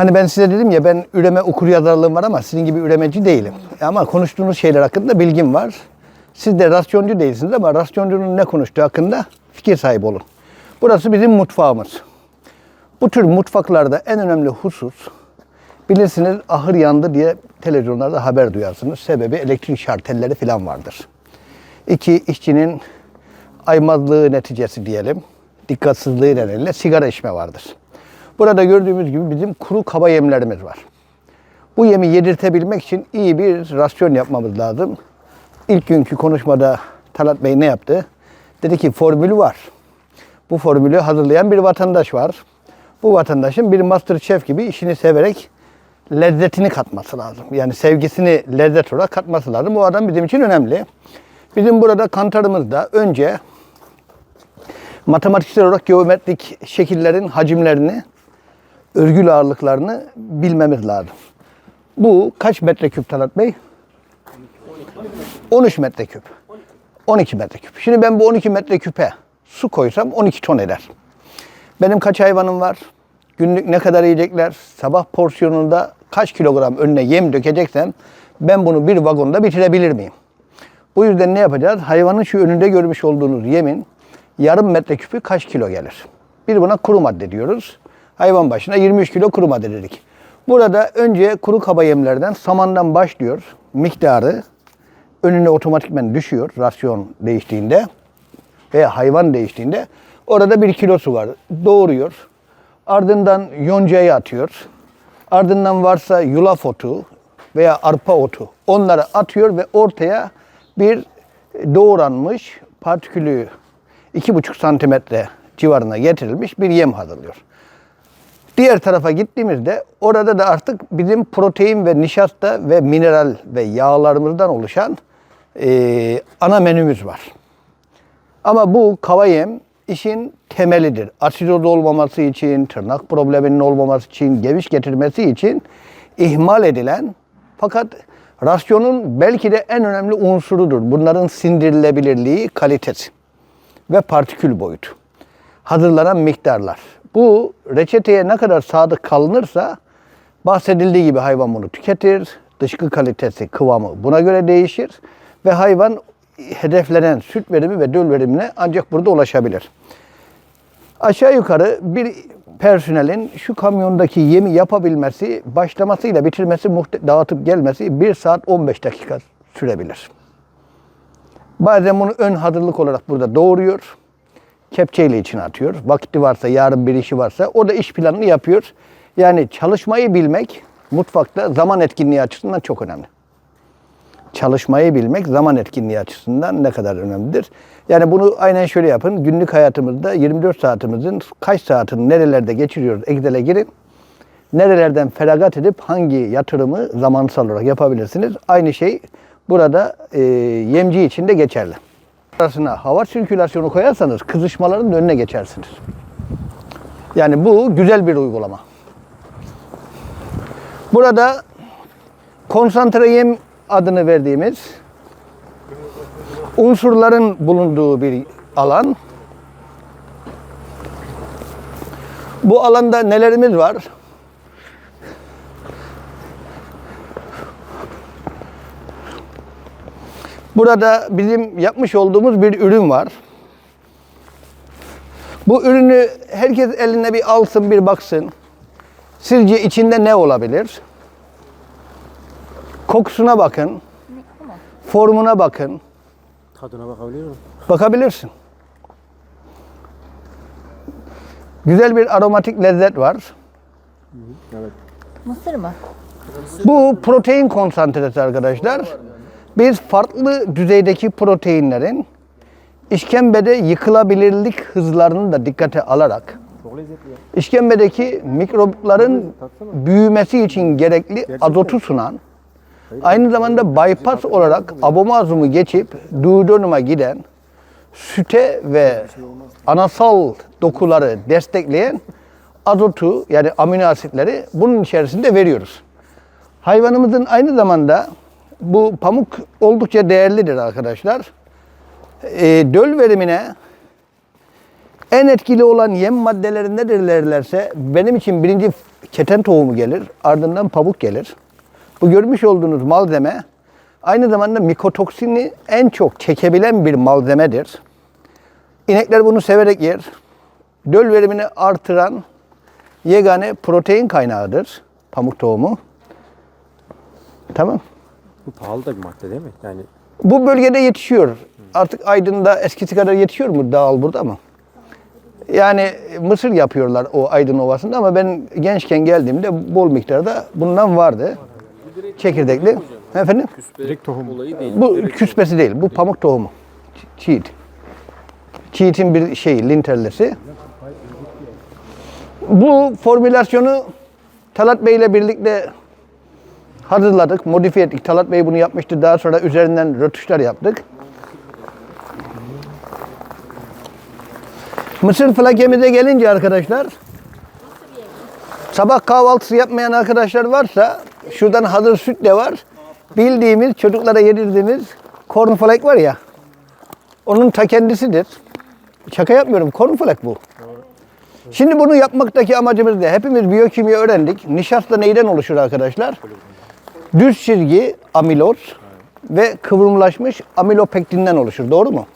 Hani ben size dedim ya ben üreme okur yazarlığım var ama sizin gibi üremeci değilim. Ama konuştuğunuz şeyler hakkında bilgim var. Siz de rasyoncu değilsiniz ama rasyoncunun ne konuştuğu hakkında fikir sahibi olun. Burası bizim mutfağımız. Bu tür mutfaklarda en önemli husus bilirsiniz ahır yandı diye televizyonlarda haber duyarsınız. Sebebi elektrik şartelleri falan vardır. İki, işçinin aymazlığı neticesi diyelim, dikkatsizliği nedeniyle sigara içme vardır. Burada gördüğümüz gibi bizim kuru kaba yemlerimiz var. Bu yemi yedirtebilmek için iyi bir rasyon yapmamız lazım. İlk günkü konuşmada Talat Bey ne yaptı? Dedi ki formülü var. Bu formülü hazırlayan bir vatandaş var. Bu vatandaşın bir master chef gibi işini severek lezzetini katması lazım. Yani sevgisini lezzet olarak katması lazım. Bu adam bizim için önemli. Bizim burada kantarımızda önce matematiksel olarak geometrik şekillerin hacimlerini, örgül ağırlıklarını bilmemiz lazım. Bu kaç metreküp Talat Bey? 13 metreküp. 12 metreküp. Şimdi ben bu 12 metreküpe su koysam 12 ton eder. Benim kaç hayvanım var? Günlük ne kadar yiyecekler? Sabah porsiyonunda kaç kilogram önüne yem dökeceksem ben bunu bir vagonda bitirebilir miyim? Bu yüzden ne yapacağız? Hayvanın şu önünde görmüş olduğunuz yemin yarım metreküpü kaç kilo gelir? Bir buna kuru madde diyoruz. Hayvan başına 23 kilo kuru madde dedik. Burada önce kuru kaba yemlerden samandan başlıyor. Miktarı önüne otomatikmen düşüyor rasyon değiştiğinde veya hayvan değiştiğinde. Orada bir kilosu var. Doğuruyor. Ardından yoncayı atıyor. Ardından varsa yulaf otu veya arpa otu onları atıyor ve ortaya bir doğranmış partikülü 2,5 santimetre civarına getirilmiş bir yem hazırlıyor. Diğer tarafa gittiğimizde orada da artık bizim protein ve nişasta ve mineral ve yağlarımızdan oluşan eee, ana menümüz var. Ama bu kava yem işin temelidir. Asidoz olmaması için, tırnak probleminin olmaması için, geviş getirmesi için ihmal edilen fakat rasyonun belki de en önemli unsurudur. Bunların sindirilebilirliği, kalitesi ve partikül boyutu. Hazırlanan miktarlar. Bu reçeteye ne kadar sadık kalınırsa bahsedildiği gibi hayvan bunu tüketir. Dışkı kalitesi, kıvamı buna göre değişir ve hayvan hedeflenen süt verimi ve döl verimine ancak burada ulaşabilir. Aşağı yukarı bir personelin şu kamyondaki yemi yapabilmesi, başlamasıyla bitirmesi, dağıtıp gelmesi 1 saat 15 dakika sürebilir. Bazen bunu ön hazırlık olarak burada doğuruyor. Kepçeyle içine atıyor. Vakti varsa, yarın bir işi varsa o da iş planını yapıyor. Yani çalışmayı bilmek mutfakta zaman etkinliği açısından çok önemli. Çalışmayı bilmek zaman etkinliği açısından ne kadar önemlidir. Yani bunu aynen şöyle yapın. Günlük hayatımızda 24 saatimizin kaç saatini nerelerde geçiriyoruz Excel'e girin. Nerelerden feragat edip hangi yatırımı zamansal olarak yapabilirsiniz. Aynı şey burada e, yemci için de geçerli. Arasına hava sirkülasyonu koyarsanız kızışmaların önüne geçersiniz. Yani bu güzel bir uygulama. Burada konsantre yem adını verdiğimiz unsurların bulunduğu bir alan. Bu alanda nelerimiz var? Burada bizim yapmış olduğumuz bir ürün var. Bu ürünü herkes eline bir alsın, bir baksın. Sizce içinde ne olabilir? Kokusuna bakın. Formuna bakın. Tadına bakabiliyor muyum? Bakabilirsin. Güzel bir aromatik lezzet var. Evet. Mısır mı? Bu protein konsantresi arkadaşlar. Biz farklı düzeydeki proteinlerin işkembede yıkılabilirlik hızlarını da dikkate alarak işkembedeki mikropların büyümesi için gerekli azotu sunan, aynı zamanda bypass olarak abomazumu geçip duodenuma giden süte ve anasal dokuları destekleyen azotu yani amino asitleri bunun içerisinde veriyoruz. Hayvanımızın aynı zamanda bu pamuk oldukça değerlidir arkadaşlar. Ee, döl verimine en etkili olan yem maddeleri nedir derlerse benim için birinci keten tohumu gelir, ardından pamuk gelir. Bu görmüş olduğunuz malzeme aynı zamanda mikotoksini en çok çekebilen bir malzemedir. İnekler bunu severek yer. Döl verimini artıran yegane protein kaynağıdır pamuk tohumu. Tamam. Bu pahalı da bir madde değil mi? Yani Bu bölgede yetişiyor. Artık Aydın'da eskisi kadar yetişiyor mu dağıl burada mı? Yani mısır yapıyorlar o Aydın Ovası'nda ama ben gençken geldiğimde bol miktarda bundan vardı. Çekirdekli. Efendim? direkt tohum. olayı değil. Bu küspesi değil. Bu pamuk tohumu. Çiğit. Çiğitin bir şeyi, linterlesi. Bu formülasyonu Talat Bey ile birlikte hazırladık, modifiye ettik. Talat Bey bunu yapmıştı. Daha sonra üzerinden rötuşlar yaptık. Mısır flakemize gelince arkadaşlar, sabah kahvaltısı yapmayan arkadaşlar varsa, şuradan hazır süt de var. Bildiğimiz, çocuklara yedirdiğimiz cornflake var ya, onun ta kendisidir. Şaka yapmıyorum, cornflake bu. Şimdi bunu yapmaktaki amacımız ne? Hepimiz biyokimya öğrendik. Nişasta neyden oluşur arkadaşlar? Düz çizgi amiloz ve kıvrımlaşmış amilopektinden oluşur. Doğru mu?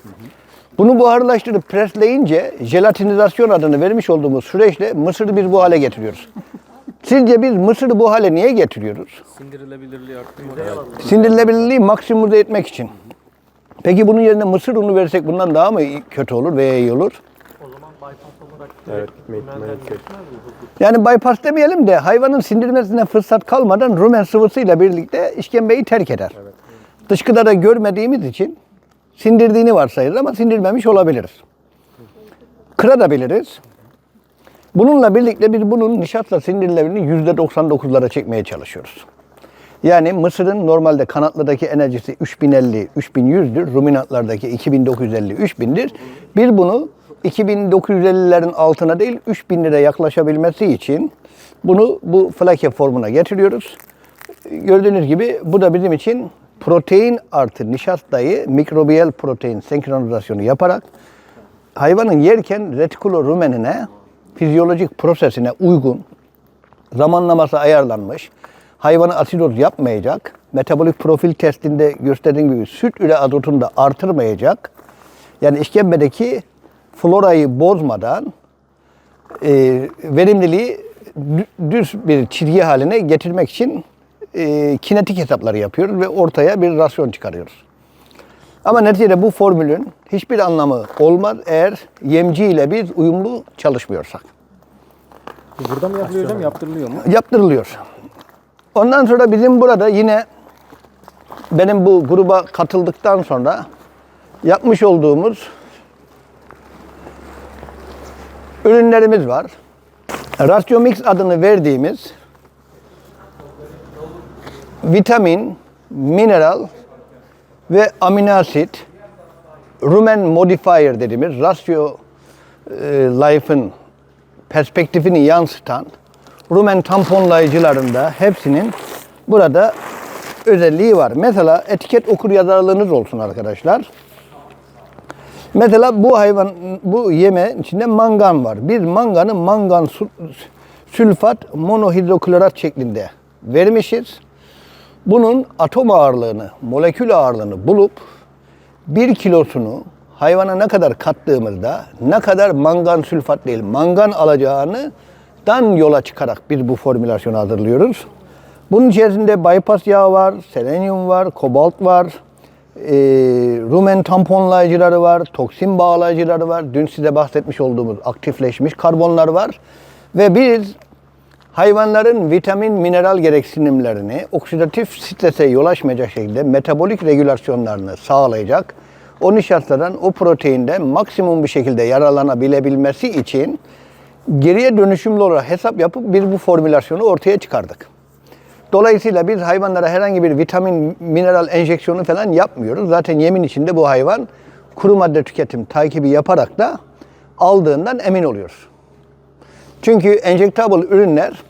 Bunu buharlaştırıp presleyince jelatinizasyon adını vermiş olduğumuz süreçle mısırı biz bu hale getiriyoruz. Sizce biz mısırı bu hale niye getiriyoruz? Sindirilebilirliği arttırmak. Sindirilebilirliği maksimize etmek için. Peki bunun yerine mısır unu versek bundan daha mı iyi- kötü olur veya iyi olur? Evet gitme ihtimali yüksek. Yani bypass demeyelim de hayvanın sindirmesine fırsat kalmadan rumen sıvısıyla birlikte işkembeyi terk eder. Dışkıda da görmediğimiz için sindirdiğini varsayırız ama sindirmemiş olabiliriz. Kırabiliriz. Bununla birlikte biz bunun nişasta sindirilebilirliğini %99'lara çekmeye çalışıyoruz. Yani mısırın normalde kanatlardaki enerjisi 3050, 3100'dür. Ruminatlardaki 2950, 3000'dir. Bir bunu 2950'lerin altına değil 3000 lira yaklaşabilmesi için bunu bu flake formuna getiriyoruz. Gördüğünüz gibi bu da bizim için protein artı nişastayı mikrobiyal protein senkronizasyonu yaparak hayvanın yerken retikulo rumenine fizyolojik prosesine uygun zamanlaması ayarlanmış. Hayvanı asidoz yapmayacak. Metabolik profil testinde gösterdiğim gibi süt üre azotunu da artırmayacak. Yani işkembedeki florayı bozmadan e, verimliliği dü- düz bir çizgi haline getirmek için e, kinetik hesapları yapıyoruz ve ortaya bir rasyon çıkarıyoruz. Ama neticede bu formülün hiçbir anlamı olmaz eğer yemci ile biz uyumlu çalışmıyorsak. Bu burada mı yapılıyor hocam? Yaptırılıyor mu? yaptırılıyor. Ondan sonra bizim burada yine benim bu gruba katıldıktan sonra yapmış olduğumuz ürünlerimiz var. Ratio Mix adını verdiğimiz vitamin, mineral ve amino asit rumen modifier dediğimiz Ratio e, Life'ın perspektifini yansıtan rumen tamponlayıcılarında hepsinin burada özelliği var. Mesela etiket okur yazarlığınız olsun arkadaşlar. Mesela bu hayvan, bu yeme içinde mangan var. Biz manganı mangan sülfat monohidroklorat şeklinde vermişiz. Bunun atom ağırlığını, molekül ağırlığını bulup bir kilosunu hayvana ne kadar kattığımızda ne kadar mangan sülfat değil mangan alacağını dan yola çıkarak biz bu formülasyonu hazırlıyoruz. Bunun içerisinde bypass yağı var, selenyum var, kobalt var, e, rumen tamponlayıcıları var, toksin bağlayıcıları var. Dün size bahsetmiş olduğumuz aktifleşmiş karbonlar var. Ve biz hayvanların vitamin, mineral gereksinimlerini oksidatif strese yol açmayacak şekilde metabolik regülasyonlarını sağlayacak. O nişastadan, o proteinden maksimum bir şekilde yararlanabilebilmesi için geriye dönüşümlü olarak hesap yapıp biz bu formülasyonu ortaya çıkardık. Dolayısıyla biz hayvanlara herhangi bir vitamin, mineral enjeksiyonu falan yapmıyoruz. Zaten yemin içinde bu hayvan kuru madde tüketim takibi yaparak da aldığından emin oluyoruz. Çünkü enjektable ürünler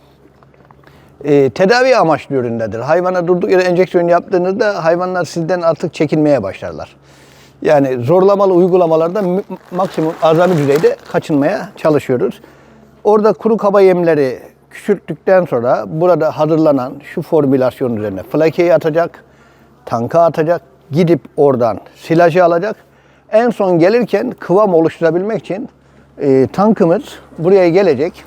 e, tedavi amaçlı ürünlerdir. Hayvana durduk yere enjeksiyon yaptığınızda hayvanlar sizden artık çekinmeye başlarlar. Yani zorlamalı uygulamalarda maksimum azami düzeyde kaçınmaya çalışıyoruz. Orada kuru kaba yemleri, küçülttükten sonra burada hazırlanan şu formülasyon üzerine flakeyi atacak, tanka atacak, gidip oradan silajı alacak. En son gelirken kıvam oluşturabilmek için e, tankımız buraya gelecek.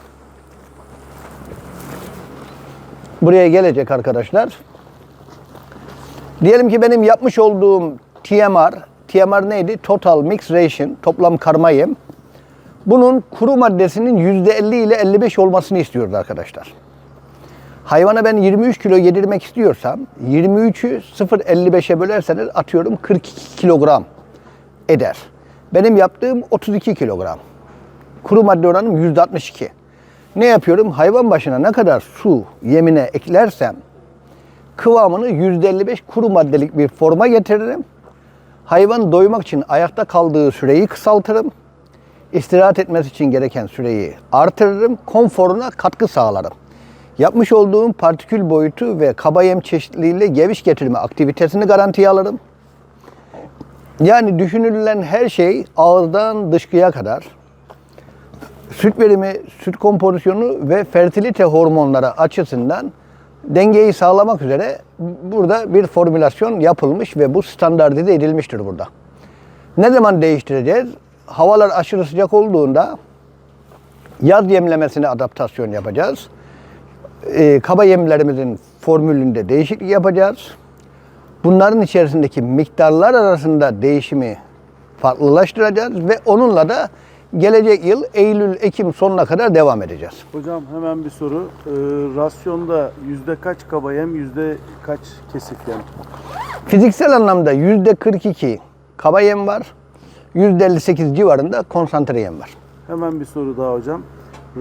Buraya gelecek arkadaşlar. Diyelim ki benim yapmış olduğum TMR, TMR neydi? Total Mix Ration, toplam karma yem. Bunun kuru maddesinin %50 ile 55 olmasını istiyoruz arkadaşlar. Hayvana ben 23 kilo yedirmek istiyorsam 23'ü 0.55'e bölerseniz atıyorum 42 kilogram eder. Benim yaptığım 32 kilogram. Kuru madde oranım %62. Ne yapıyorum? Hayvan başına ne kadar su yemine eklersem kıvamını %55 kuru maddelik bir forma getiririm. Hayvan doymak için ayakta kaldığı süreyi kısaltırım. İstirahat etmesi için gereken süreyi artırırım. Konforuna katkı sağlarım. Yapmış olduğum partikül boyutu ve kaba yem çeşitliliğiyle geviş getirme aktivitesini garantiye alırım. Yani düşünülen her şey ağızdan dışkıya kadar süt verimi, süt kompozisyonu ve fertilite hormonları açısından dengeyi sağlamak üzere burada bir formülasyon yapılmış ve bu standartize edilmiştir burada. Ne zaman değiştireceğiz? Havalar aşırı sıcak olduğunda yaz yemlemesine adaptasyon yapacağız. Ee, kaba yemlerimizin formülünde değişiklik yapacağız. Bunların içerisindeki miktarlar arasında değişimi farklılaştıracağız ve onunla da gelecek yıl Eylül, Ekim sonuna kadar devam edeceğiz. Hocam hemen bir soru. Ee, rasyonda yüzde kaç kaba yem, yüzde kaç kesik yem? Fiziksel anlamda yüzde 42 kaba yem var, 58 civarında konsantre yem var. Hemen bir soru daha hocam.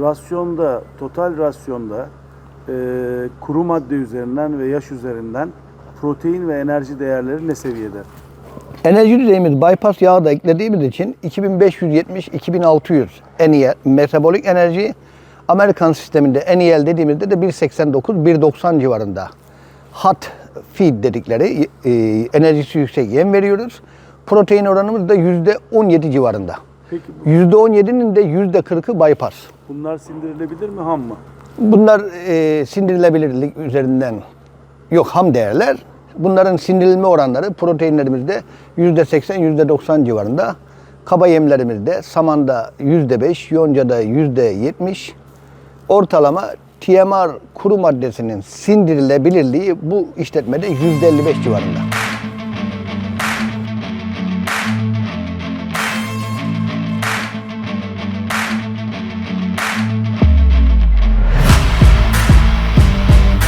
Rasyonda, total rasyonda e, kuru madde üzerinden ve yaş üzerinden protein ve enerji değerleri ne seviyede? Enerji düzeyimiz bypass yağı da eklediğimiz için 2570-2600 NEL metabolik enerji Amerikan sisteminde NEL dediğimizde de 1.89-1.90 civarında hot feed dedikleri e, enerjisi yüksek yem veriyoruz. Protein oranımız da %17 civarında. Peki bu- %17'nin de %40'ı bypass. bunlar sindirilebilir mi, ham mı? Bunlar e, sindirilebilirlik üzerinden yok ham değerler. Bunların sindirilme oranları proteinlerimizde %80, %90 civarında. Kaba yemlerimizde samanda %5, yoncada %70. Ortalama TMR kuru maddesinin sindirilebilirliği bu işletmede %55 civarında.